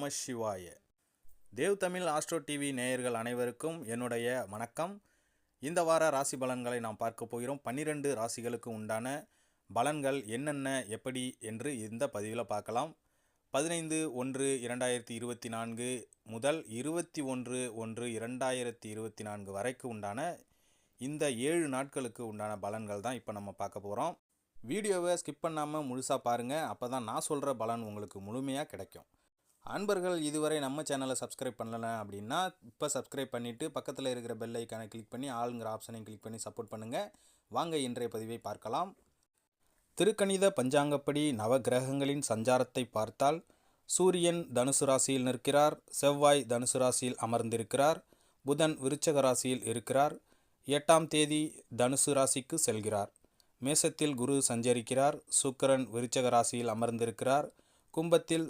நம சிவாய. Dev Tamil astro TV நேயர்கள் அனைவருக்கும் என்னுடைய வணக்கம். இந்த வார ராசி பலன்களை நாம் பார்க்க போகிறோம். பன்னிரெண்டு ராசிகளுக்கு உண்டான பலன்கள் என்னென்ன எப்படி என்று இந்த பதிவில் பார்க்கலாம். பதினைந்து ஒன்று இரண்டாயிரத்தி இருபத்தி நான்கு முதல் இருபத்தி ஒன்று ஒன்று இரண்டாயிரத்தி இருபத்தி நான்கு வரைக்கு உண்டான இந்த ஏழு நாட்களுக்கு உண்டான பலன்கள் தான் இப்போ நம்ம பார்க்க போகிறோம். வீடியோவை ஸ்கிப் பண்ணாமல் முழுசாக பாருங்கள் அப்போ தான் நான் சொல்கிற பலன் உங்களுக்கு முழுமையாக கிடைக்கும். அன்பர்கள் இதுவரை நம்ம சேனலை சப்ஸ்கிரைப் பண்ணல அப்படின்னா இப்போ சப்ஸ்கிரைப் பண்ணிவிட்டு பக்கத்தில் இருக்கிற பெல் ஐக்கானை கிளிக் பண்ணி ஆளுங்கிற ஆப்ஷனையும் கிளிக் பண்ணி சப்போர்ட் பண்ணுங்கள் வாங்க இன்றைய பதிவை பார்க்கலாம். திருக்கணித பஞ்சாங்கப்படி நவகிரகங்களின் சஞ்சாரத்தை பார்த்தால் சூரியன் தனுசு ராசியில் நிற்கிறார் செவ்வாய் தனுசு ராசியில் அமர்ந்திருக்கிறார் புதன் விருச்சக ராசியில் இருக்கிறார் எட்டாம் தேதி தனுசு ராசிக்கு செல்கிறார். மேசத்தில் குரு சஞ்சரிக்கிறார் சுக்கிரன் விருச்சக ராசியில் அமர்ந்திருக்கிறார் கும்பத்தில்